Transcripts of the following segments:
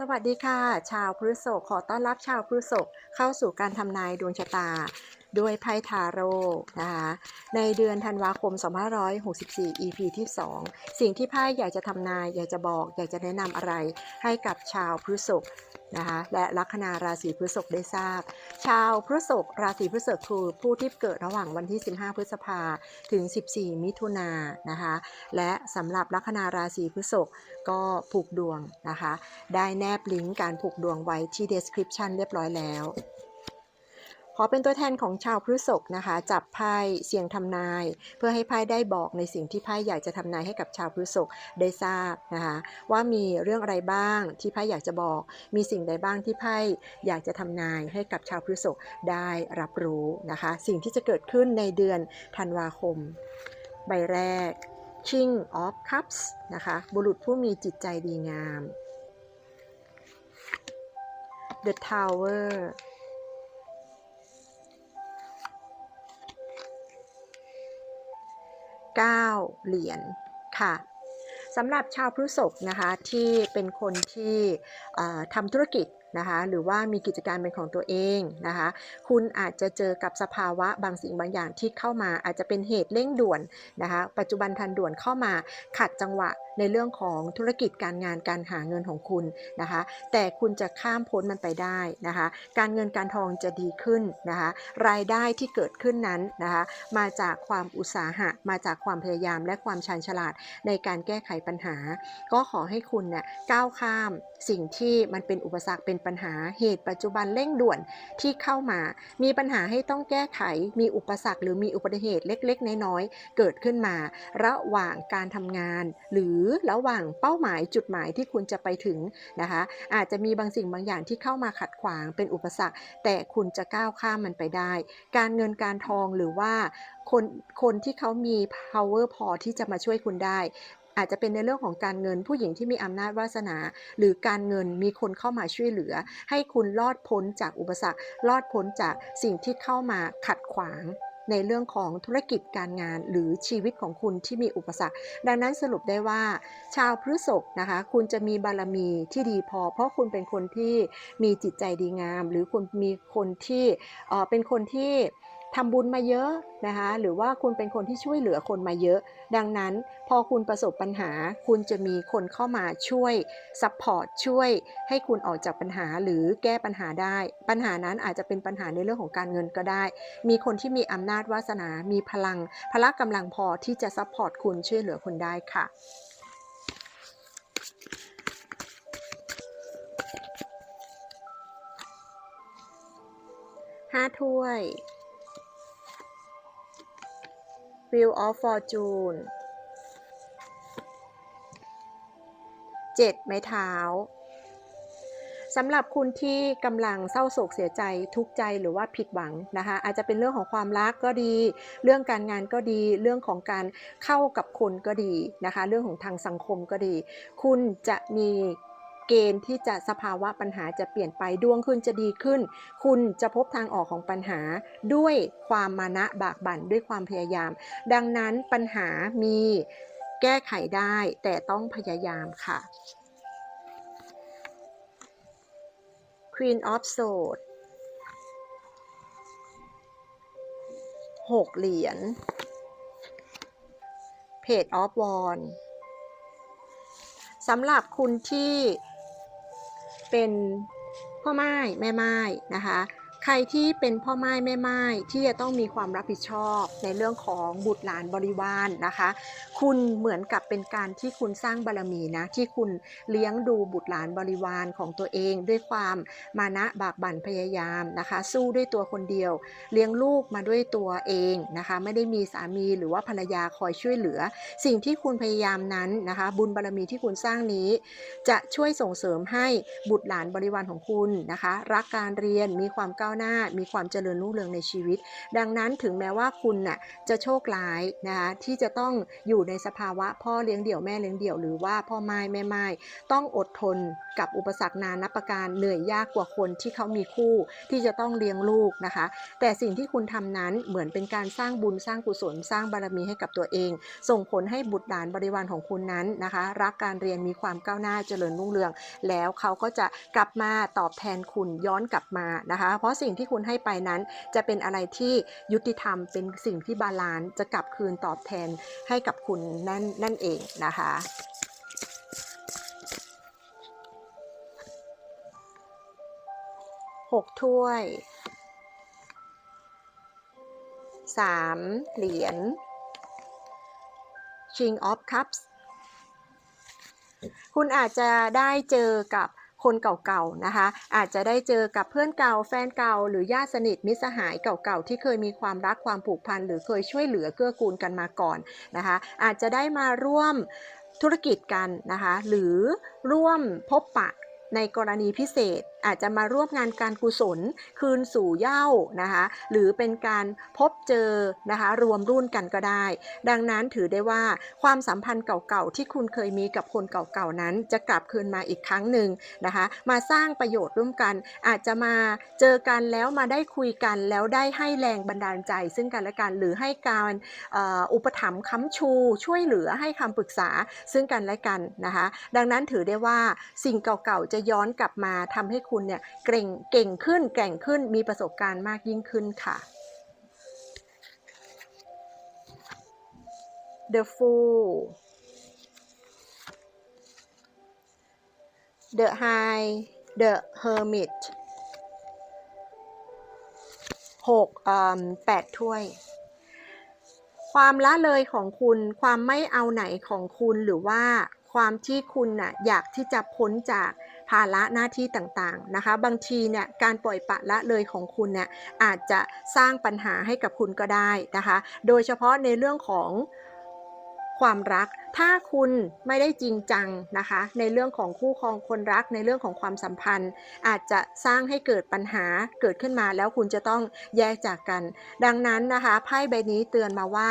สวัสดีค่ะ ชาวพฤษภขอต้อนรับชาวพฤษภเข้าสู่การทำนายดวงชะตา ด้วยไพ่ทาโร่นะคะในเดือนธันวาคม 2564 EP ที่ 2 สิ่งที่ไพ่อยากจะทำนาย อยากจะบอก อยากจะแนะนำอะไรให้กับชาวพฤษภ นะคะและลัคนาราศีพฤษภได้ทราบ ชาวพฤษภราศีพฤษภคือผู้ที่เกิดระหว่างวันที่ 15 พฤษภาถึง 14 มิถุนานะคะและสำหรับลัคนาราศีพฤษภก็ผูกดวงนะคะ ได้แนบลิงก์การผูกดวงไว้ที่ description เรียบร้อยแล้ว ขอเป็นตัวแทนของชาวพฤษภนะคะ จับไพ่เสี่ยงทำนาย เพื่อให้ไพ่ได้บอกในสิ่งที่ไพ่อยากจะทำนายให้กับชาวพฤษภได้ทราบนะคะว่ามีเรื่องอะไรบ้างที่ไพ่อยากจะบอก มีสิ่งใดบ้างที่ไพ่อยากจะทำนายให้กับชาวพฤษภได้รับรู้นะคะ สิ่งที่จะเกิดขึ้นในเดือนธันวาคม ใบแรก King of Cups นะคะ บุรุษผู้มีจิตใจดีงาม The Tower 9 เหรียญค่ะสำหรับชาวพฤษภนะคะที่เป็นคนที่ทำธุรกิจ นะคะหรือว่ามีกิจการเป็นของตัวเองนะคะคุณอาจจะเจอกับสภาวะบางสิ่งบางอย่างที่เข้ามาอาจจะเป็นเหตุเร่งด่วนนะคะปัจจุบันทันด่วนเข้ามาขัดจังหวะในเรื่องของธุรกิจการงานการหาเงินของคุณนะคะแต่คุณจะข้ามพ้นมันไปได้นะคะการเงินการทองจะดีขึ้นนะคะรายได้ที่เกิดขึ้นนั้นนะคะมาจากความอุตสาหะ มาจากความพยายามและความชันฉลาดในการแก้ไขปัญหา ก็ขอให้คุณเนี่ยก้าวข้ามสิ่งที่มันเป็นอุปสรรคเป็นปัญหาเหตุปัจจุบันเร่งด่วนที่เข้ามา มีปัญหาให้ต้องแก้ไข มีอุปสรรคหรือมีอุบัติเหตุเล็ก ๆ น้อยๆเกิดขึ้นมา ระหว่างการทำงาน หรือระหว่างเป้าหมายจุดหมายที่คุณจะไปถึงนะคะ อาจจะมีบางสิ่งบางอย่างที่เข้ามาขัดขวางเป็นอุปสรรค แต่คุณจะก้าวข้ามมันไปได้ การเงินการทองหรือว่าคนคนที่เขามี power พอที่จะมาช่วยคุณได้ อาจจะเป็นในเรื่องของการเงินผู้หญิงที่มีอำนาจวาสนา หรือการเงินมีคนเข้ามาช่วยเหลือ ให้คุณรอดพ้นจากอุปสรรค รอดพ้นจากสิ่งที่เข้ามาขัดขวาง ในเรื่องของธุรกิจการงานหรือชีวิตของคุณที่มีอุปสรรค ดังนั้นสรุปได้ว่า ชาวพฤษภนะคะ คุณจะมีบารมีที่ดีพอ เพราะคุณเป็นคนที่มีจิตใจดีงาม หรือคุณมีคนที่เออเป็นคนที่ ทำบุญมาเยอะนะคะหรือว่าคุณเป็นคนที่ช่วยเหลือคนมาเยอะ ดังนั้นพอคุณประสบปัญหา คุณจะมีคนเข้ามาช่วยซัพพอร์ตช่วยให้คุณออกจากปัญหาหรือแก้ปัญหาได้ ปัญหานั้นอาจจะเป็นปัญหาในเรื่องของการเงินก็ได้ มีคนที่มีอำนาจวาสนา มีพลัง พละกำลังพอที่จะซัพพอร์ตคุณช่วยเหลือคุณได้ค่ะห้าถ้วย Wheel of Fortune เจ็ดไม้เท้าสำหรับคุณที่กำลังเศร้าโศกเสียใจทุกข์ใจหรือว่าผิดหวังนะคะอาจจะเป็นเรื่องของความรักก็ดี เรื่องการงานก็ดี เรื่องของการเข้ากับคนก็ดีนะคะ เรื่องของทางสังคมก็ดี คุณจะมี เกณฑ์ที่จะสภาวะปัญหาจะเปลี่ยนไปดวงคุณจะดีขึ้น คุณจะพบทางออกของปัญหาด้วยความมานะบากบั่นด้วยความพยายาม ดังนั้นปัญหามีแก้ไขได้แต่ต้องพยายามค่ะ Queen of Swords หกเหรียญ Page of Wands สำหรับคุณที่ เป็นพ่อไม้แม่ไม้นะคะ ใครที่เป็นพ่อไม้แม่ไม้ที่จะต้องมีความรับผิดชอบในเรื่องของบุตรหลานบริวารนนะคะ คุณเหมือนกับเป็นการที่คุณสร้างบารมีนะที่คุณเลี้ยงดูบุตรหลานบริวารของตัวเองด้วยความมานะบากบั่นพยายามนะคะ สู้ด้วยตัวคนเดียว เลี้ยงลูกมาด้วยตัวเองนะคะ ไม่ได้มีสามีหรือว่าภรรยาคอยช่วยเหลือ สิ่งที่คุณพยายามนั้นนะคะ บุญบารมีที่คุณสร้างนี้ จะช่วยส่งเสริมให้บุตรหลานบริวารของคุณนะคะ รักการเรียนมีความก้าววหน้า มีความเจริญรุ่งเรืองในชีวิต ดังนั้นถึงแม้ว่าคุณน่ะจะโชคร้ายนะคะที่จะต้องอยู่ในสภาวะพ่อเลี้ยงเดี่ยวแม่เลี้ยงเดี่ยวหรือว่าพ่อไม้แม่ไม้ต้องอดทนกับอุปสรรคนานับประการเหนื่อยยากกว่าคนที่เขามีคู่ที่จะต้องเลี้ยงลูกนะคะ แต่สิ่งที่คุณทำนั้นเหมือนเป็นการสร้างบุญสร้างกุศลสร้างบารมีให้กับตัวเอง ส่งผลให้บุตรหลานบริวารของคุณนั้นนะคะ รักการเรียนมีความก้าวหน้าเจริญรุ่งเรือง แล้วเขาก็จะกลับมาตอบแทนคุณย้อนกลับมานะคะ เพราะสิ่งที่คุณให้ไปนั้น จะเป็นอะไรที่ยุติธรรมเป็นสิ่งที่บาลานซ์จะกลับคืนตอบแทนให้กับคุณนั่นนั่นเองนะคะหกถ้วยสามเหรียญ King of Cups คุณอาจจะได้เจอกับ คนเก่าๆนะคะ อาจจะได้เจอกับเพื่อนเก่าแฟนเก่า หรือญาติสนิทมิตรสหายเก่าๆที่เคยมีความรักความผูกพันหรือเคยช่วยเหลือเกื้อกูลกันมาก่อนนะคะ อาจจะได้มาร่วมธุรกิจกันนะคะ หรือร่วมพบปะในกรณีพิเศษ อาจจะมาร่วมงานการกุศลคืนสู่เย้านะคะหรือเป็นการพบเจอนะคะรวมรุ่นกันก็ได้ ดังนั้นถือได้ว่าความสัมพันธ์เก่าๆ ที่คุณเคยมีกับคนเก่าๆ นั้นจะกลับคืนมาอีกครั้งหนึ่งนะคะมาสร้างประโยชน์ร่วมกัน อาจจะมาเจอกันแล้วมาได้คุยกันแล้วได้ให้แรงบันดาลใจ ซึ่งกันและกันหรือให้การออุปถัมภ์ค้ำชูช่วยเหลือให้คำปรึกษาซึ่งกันและกันนะคะดังนั้นถือได้ว่าสิ่งเก่าๆ จะย้อนกลับมาทำให้คุณเนี่ยเก่งเก่งขึ้นแก่งขึ้นมีประสบการณ์มากยิ่งขึ้นค่ะ The Fool The High The Hermit หกอืมแปดถ้วย ความละเลยของคุณ ความไม่เอาไหนของคุณหรือว่าความที่คุณน่ะอยากที่จะพ้นจาก ภาระหน้าที่ต่างๆนะคะ บางทีเนี่ยการปล่อยปะละเลยของคุณเนี่ยอาจจะสร้างปัญหาให้กับคุณก็ได้นะคะ โดยเฉพาะในเรื่องของความรัก ถ้าคุณไม่ได้จริงจังนะคะ ในเรื่องของคู่ครองคนรักในเรื่องของความสัมพันธ์ อาจจะสร้างให้เกิดปัญหาเกิดขึ้นมาแล้วคุณจะต้องแยกจากกัน ดังนั้นนะคะไพ่ใบนี้เตือนมาว่า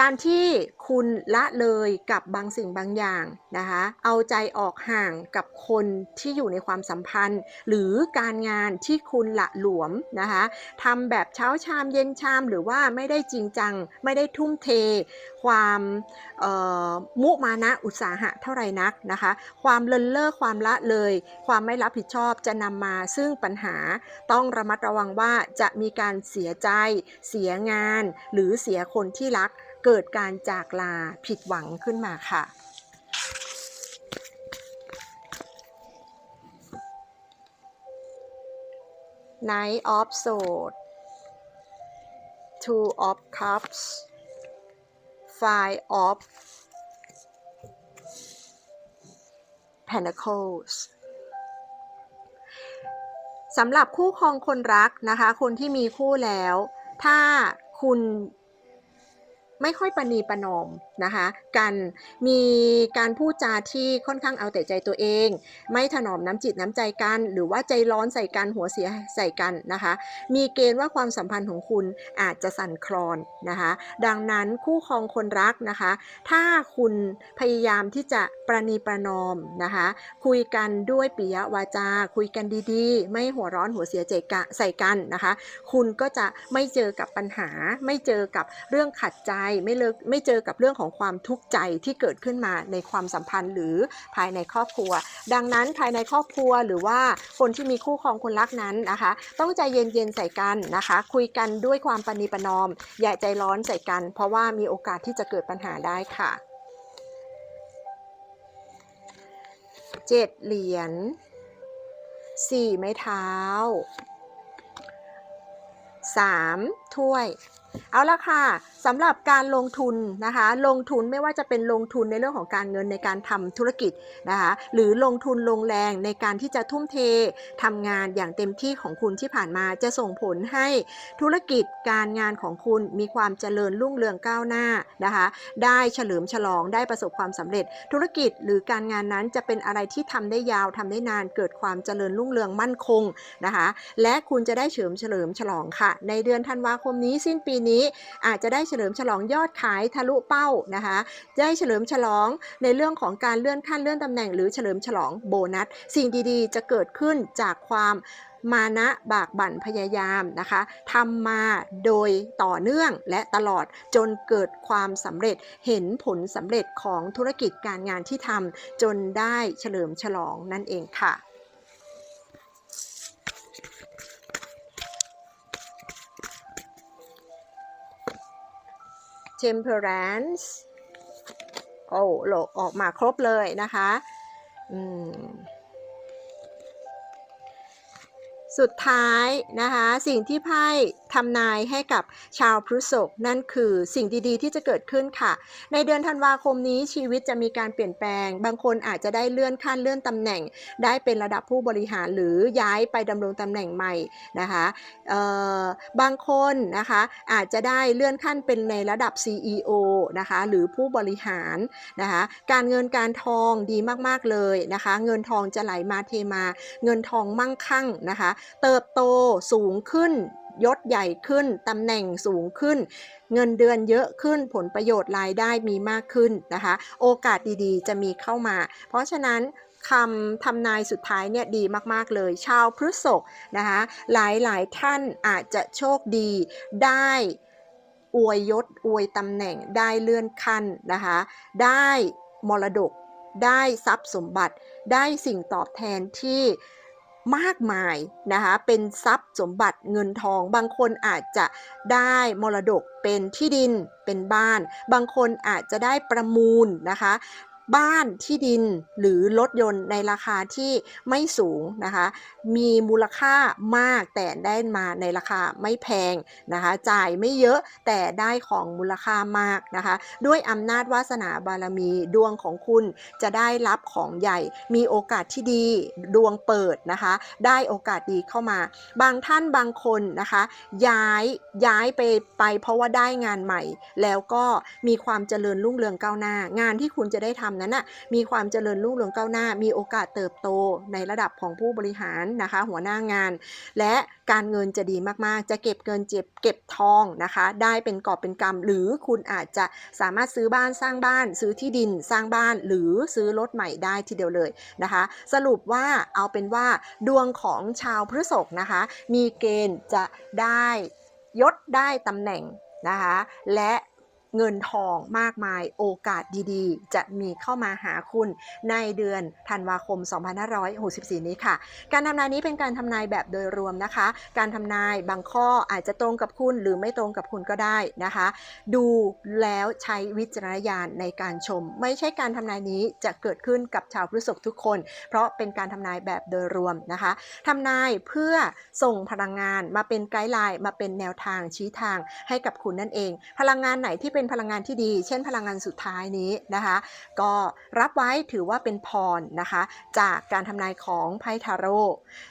การที่คุณละเลยกับบางสิ่งบางอย่างนะคะ เอาใจออกห่างกับคนที่อยู่ในความสัมพันธ์ หรือการงานที่คุณละหลวมนะคะทำแบบเช้าชามเย็นชาม หรือว่าไม่ได้จริงจัง ไม่ได้ทุ่มเท ความเอ่อมุมานะอุตสาหะเท่าไรนักนะคะ ความเลินเล่อความละเลย ความไม่รับผิดชอบจะนำมาซึ่งปัญหาต้องระมัดระวังว่าจะมีการเสียใจ เสียงาน หรือเสียคนที่รัก เกิดการจากลาผิดหวังขึ้นมาค่ะ Knight of Swords Two of Cups Five of Pentacles สำหรับคู่ครองคนรักนะคะ คนที่มีคู่แล้ว ถ้าคุณ ไม่ค่อยประนีประนอมนะคะกันมีการพูดจาที่ค่อนข้างเอาแต่ใจตัวเอง ไม่ถนอมน้ำจิตน้ำใจกัน หรือว่าใจร้อนใส่กันหัวเสียใส่กันนะคะ มีเกณฑ์ว่าความสัมพันธ์ของคุณอาจจะสั่นคลอนนะคะ ดังนั้นคู่ครองคนรักนะคะ ถ้าคุณพยายามที่จะประนีประนอมนะคะ คุยกันด้วยปิยวาจา คุยกันดีๆ ไม่หัวร้อนหัวเสียใจกใส่กันนะคะ คุณก็จะไม่เจอกับปัญหา ไม่เจอกับเรื่องขัดใจไม่เลิกไม่เจอกับเรื่องของความทุกข์ใจที่เกิดขึ้นมาในความสัมพันธ์หรือภายในครอบครัว ดังนั้นภายในครอบครัวหรือว่าคนที่มีคู่ครองคนรักนั้นนะคะ ต้องใจเย็นๆใส่กันนะคะ คุยกันด้วยความปณีประนอม อย่าใจร้อนใส่กัน เพราะว่ามีโอกาสที่จะเกิดปัญหาได้ค่ะเจ็ดเหรียญสี่ไม้เท้าสาม ถ้วย เอาละค่ะสำหรับการลงทุนนะคะ ลงทุนไม่ว่าจะเป็นลงทุนในเรื่องของการเงินในการทำธุรกิจนะคะ หรือลงทุนลงแรงในการที่จะทุ่มเททำงานอย่างเต็มที่ของคุณที่ผ่านมาจะส่งผลให้ธุรกิจการงานของคุณมีความเจริญรุ่งเรืองก้าวหน้านะคะ ได้เฉลิมฉลองได้ประสบความสำเร็จ ธุรกิจหรือการงานนั้นจะเป็นอะไรที่ทำได้ยาวทำได้นานเกิดความเจริญรุ่งเรืองมั่นคงนะคะ และคุณจะได้เฉลิมเฉลิมฉลองค่ะ ในเดือนธันวาคมนี้สิ้นปีนี้อาจจะได้เฉลิมฉลองยอดขายทะลุเป้านะคะได้เฉลิมฉลองในเรื่องของการเลื่อนขั้นเลื่อนตำแหน่งหรือเฉลิมฉลองโบนัส สิ่งดีๆ จะเกิดขึ้นจากความมานะบากบั่นพยายามนะคะทำมาโดยต่อเนื่องและตลอดจนเกิดความสำเร็จเห็นผลสำเร็จของธุรกิจการงานที่ทำจนได้เฉลิมฉลองนั่นเองค่ะ temperance โอ้โหลกออกมาครบเลยนะคะสุดท้ายนะคะ สิ่งที่ไพ่ ทำนายให้กับชาวพฤษภนั่นคือสิ่งดีๆ ที่จะเกิดขึ้นค่ะ ในเดือนธันวาคมนี้ชีวิตจะมีการเปลี่ยนแปลง บางคนอาจจะได้เลื่อนขั้นเลื่อนตำแหน่ง ได้เป็นระดับผู้บริหารหรือย้ายไปดำรงตำแหน่งใหม่นะคะบางคนนะคะอาจจะได้เลื่อนขั้นเป็นในระดับ CEO นะคะหรือผู้บริหารนะคะการเงินการทองดีมากๆเลยนะคะเงินทองจะไหลมาเทมา เงินทองมั่งคั่งนะคะ เติบโตสูงขึ้น ยศใหญ่ขึ้นตำแหน่งสูงขึ้น เงินเดือนเยอะขึ้นผลประโยชน์รายได้มีมากขึ้นนะคะ โอกาสดีๆ จะมีเข้ามา เพราะฉะนั้นคำทำนายสุดท้ายเนี่ยดีมากๆเลย ชาวพฤษภนะคะหลายๆท่านอาจจะโชคดีได้อวยยศอวยตำแหน่งได้เลื่อนขั้นนะคะได้มรดกได้ทรัพย์สมบัติได้สิ่งตอบแทนที่ มากมายนะคะเป็นทรัพย์สมบัติเงินทอง บางคนอาจจะได้มรดกเป็นที่ดินเป็นบ้าน บางคนอาจจะได้ประมูลนะคะ บ้านที่ดินหรือรถยนต์ในราคาที่ไม่สูงนะคะ มีมูลค่ามากแต่ได้มาในราคาไม่แพงนะคะ จ่ายไม่เยอะแต่ได้ของมูลค่ามากนะคะ ด้วยอำนาจวาสนาบารมีดวงของคุณจะได้รับของใหญ่ มีโอกาสที่ดีดวงเปิดนะคะ ได้โอกาสดีเข้ามา บางท่านบางคนนะคะ ย้ายย้ายไปไปเพราะว่าได้งานใหม่ แล้วก็มีความเจริญรุ่งเรืองก้าวหน้า งานที่คุณจะได้ทำนั้นน่ะมีความเจริญรุ่งเรืองก้าวหน้า มีโอกาสเติบโตในระดับของผู้บริหารนะคะ หัวหน้างาน และการเงินจะดีมากๆ จะเก็บเงินเจ็บเก็บทองนะคะ ได้เป็นกอบเป็นกำหรือคุณอาจจะสามารถซื้อบ้านสร้างบ้าน ซื้อที่ดินสร้างบ้าน หรือซื้อรถใหม่ได้ทีเดียวเลยนะคะ สรุปว่าเอาเป็นว่าดวงของชาวพฤษภนะคะ มีเกณฑ์จะได้ยศได้ตำแหน่งนะคะ และ เงินทองมากมายโอกาสดีๆ จะมีเข้ามาหาคุณในเดือนธันวาคม 2564 นี้ค่ะ การทำนายนี้เป็นการทำนายแบบโดยรวมนะคะ การทำนายบางข้ออาจจะตรงกับคุณหรือไม่ตรงกับคุณก็ได้นะคะ ดูแล้วใช้วิจารณญาณในการชม ไม่ใช่การทำนายนี้จะเกิดขึ้นกับชาวพฤษภทุกคน เพราะเป็นการทำนายแบบโดยรวมนะคะทำนายเพื่อส่งพลังงานมาเป็นไกด์ไลน์มาเป็นแนวทางชี้ทางให้กับคุณนั่นเอง พลังงานไหนที่เป็นพลังงานที่ดี เช่นพลังงานสุดท้ายนี้นะคะ ก็รับไว้ถือว่าเป็นพรนะคะ จากการทำนายของไพ่ทาโร่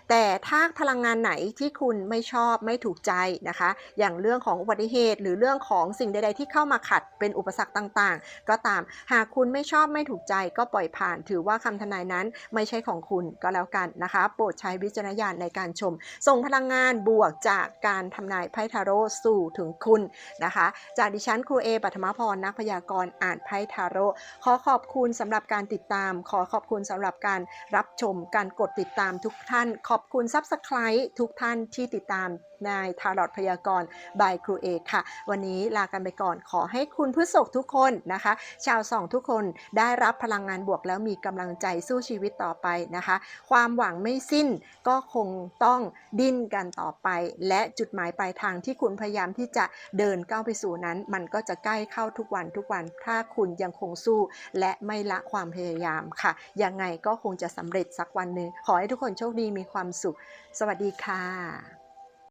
แต่ถ้าพลังงานไหนที่คุณไม่ชอบไม่ถูกใจนะคะ อย่างเรื่องของอุบัติเหตุ หรือเรื่องของสิ่งใด ๆ ที่เข้ามาขัดเป็นอุปสรรคต่างๆ ก็ตามหากคุณไม่ชอบไม่ถูกใจก็ปล่อยผ่าน ถือว่าคำทำนายนั้นไม่ใช่ของคุณก็แล้วกันนะคะ โปรดใช้วิจารณญาณในการชม ส่งพลังงานบวกจากการทำนายไพ่ทาโร่สู่ถึงคุณนะคะ จากดิฉันครูเอปัทมพรนักพยากรณ์อ่านไพ่ทาโร่ขอขอบคุณสำหรับการติดตาม ขอขอบคุณสำหรับการรับชมการกดติดตามทุกท่าน ขอบคุณซับสไคร b e ทุกท่านที่ติดตามนายทารอดพยากรณ์บายครูเอค่ะ วันนี้ลากันไปก่อนขอให้คุณผู้ศกทุกคนนะคะ ชาวสองทุกคนได้รับพลังงานบวกแล้วมีกำลังใจสู้ชีวิตต่อไปนะคะ ความหวังไม่สิ้นก็คงต้องดิ้นกันต่อไป และจุดหมายปลายทางที่คุณพยายามที่จะเดินก้าวไปสู่นั้น มันก็จะใกล้เข้าทุกวันทุกวัน ถ้าคุณยังคงสู้ และไม่ละความพยายามค่ะ ยังไงก็คงจะสำเร็จสักวันหนึ่งขอให้ทุกคนโชคดีมีความสุข สวัสดีค่ะ